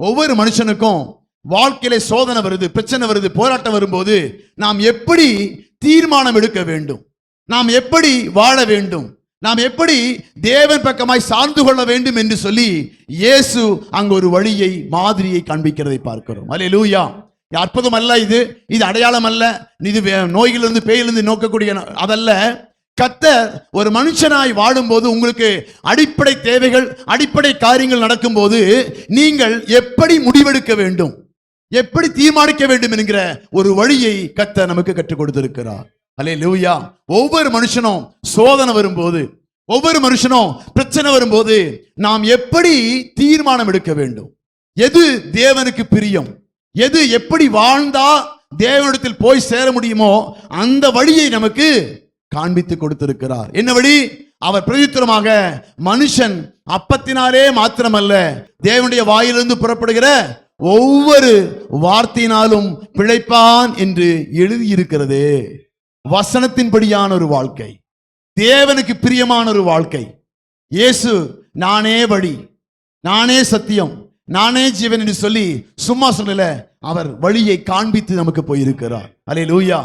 ஒவ்வொரு மனுஷனுக்கும் வாழ்க்கையில சோதனை வருது பிரச்சனை வருது போராட்டம் வரும்போது நாம் எப்படி தீர்மானம் எடுக்க வேண்டும்? நாம் எப்படி வாழ வேண்டும்? நாம் எப்படி தேவன் பக்கமாய் சார்ந்து கொள்ள வேண்டும் என்று சொல்லி இயேசு அங்கு ஒரு வழியை மாதிரியை காண்பிக்கிறதை பார்க்கிறோம். அல்லேலூயா அற்புதம் அல்ல இது. இது அடையாளம் அல்ல. இது வே- நோய்களிலிருந்து பேயிலிருந்து நோக்கக்கூடிய ந- அதல்ல. கத்தர் ஒரு மனுஷனாய் வாழும்போது உங்களுக்கு அடிப்படை தேவைகள் அடிப்படை காரியங்கள் நடக்கும்போது நீங்கள் எப்படி முடிவெடுக்க வேண்டும்? எப்படி தீர்மானிக்க வேண்டும் என்கிற ஒரு வழியை கத்தர் நமக்கு கற்றுக் கொடுத்திருக்கிறார். அல்லே லூயா ஒவ்வொரு மனுஷனும் சோதனை வரும்போது ஒவ்வொரு மனுஷனும் பிரச்சனை வரும்போது நாம் எப்படி தீர்மானம் எடுக்க வேண்டும்? எது தேவனுக்கு பிரியம்? எது எப்படி வாழ்ந்தா தேவனிடத்தில் போய் சேர முடியுமோ அந்த வழியை நமக்கு காண்பித்து கொடுத்திருக்கிறார். என்ன வழி அவர் பிரதித்திரமாக மனுஷன் அப்பத்தினாலே மாத்திரமல்ல தேவனுடைய வாயிலிருந்து புறப்படுகிற ஒவ்வொரு வார்த்தையினாலும் பிழைப்பான் என்று எழுதியிருக்கிறது. வசனத்தின்படியான ஒரு வாழ்க்கை. தேவனுக்கு பிரியமான ஒரு வாழ்க்கை. இயேசு நானே வழி நானே சத்தியம் நானே ஜீவன் என்று சொல்லி சும்மா சொல்லல அவர் வழியை காண்பித்து நமக்கு போயிருக்கிறார். அலே லூயா